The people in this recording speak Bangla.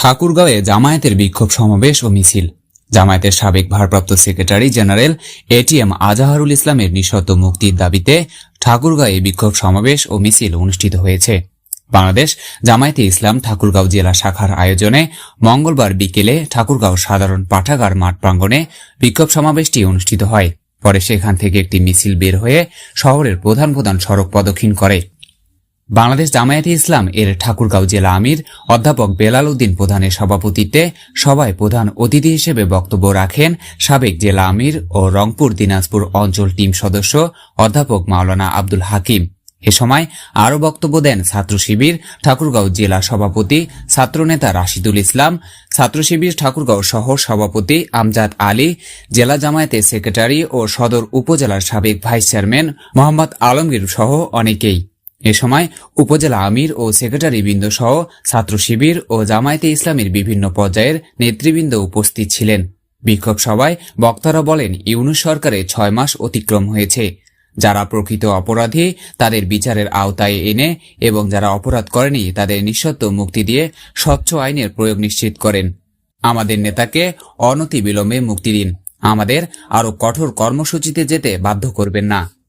ঠাকুরগাঁওয়ে জামায়াতের বিক্ষোভ সমাবেশ ও মিছিল। জামায়াতের সাবেক ভারপ্রাপ্ত সেক্রেটারি জেনারেল এটিএম আজাহারুল ইসলামের নিঃশর্ত মুক্তির দাবিতে ঠাকুরগাঁয়ে বিক্ষোভ সমাবেশ ও মিছিল অনুষ্ঠিত হয়েছে। বাংলাদেশ জামায়াতে ইসলাম ঠাকুরগাঁও জেলা শাখার আয়োজনে মঙ্গলবার বিকেলে ঠাকুরগাঁও সাধারণ পাঠাগার মাঠ প্রাঙ্গণে বিক্ষোভ সমাবেশটি অনুষ্ঠিত হয়। পরে সেখান থেকে একটি মিছিল বের হয়ে শহরের প্রধান প্রধান সড়ক প্রদক্ষিণ করে। বাংলাদেশ জামায়াতে ইসলাম এর ঠাকুরগাঁও জেলা আমির, অধ্যাপক বেলাল উদ্দিন প্রধানের সভাপতিত্বে সভায় প্রধান অতিথি হিসেবে বক্তব্য রাখেন সাবেক জেলা আমির ও রংপুর দিনাজপুর অঞ্চল টিম সদস্য অধ্যাপক মাওলানা আব্দুল হাকিম। এ সময় আরও বক্তব্য দেন ছাত্র শিবির ঠাকুরগাঁও জেলা সভাপতি ছাত্রনেতা রাশিদুল ইসলাম, ছাত্র শিবির ঠাকুরগাঁও শহর সভাপতি আমজাদ আলী, জেলা জামায়াতের সেক্রেটারি ও সদর উপজেলার সাবেক ভাইস চেয়ারম্যান মোহাম্মদ আলমগীর সহ অনেকেই। এ সময় উপজেলা আমির ও সেক্রেটারি বৃন্দ সহ ছাত্র শিবির ও জামায়াতে ইসলামের বিভিন্ন পর্যায়ের নেতৃবৃন্দ উপস্থিত ছিলেন। বিক্ষোভ সভায় বক্তারা বলেন, ইউনুস সরকারের ছয় মাস অতিক্রম হয়েছে। যারা প্রকৃত অপরাধী, তাদের বিচারের আওতায় এনে এবং যারা অপরাধ করেনি, তাদের নিঃশর্ত মুক্তি দিয়ে স্বচ্ছ আইনের প্রয়োগ নিশ্চিত করেন। আমাদের নেতাকে অনতি বিলম্বে মুক্তি দিন। আমাদের আরও কঠোর কর্মসূচিতে যেতে বাধ্য করবেন না।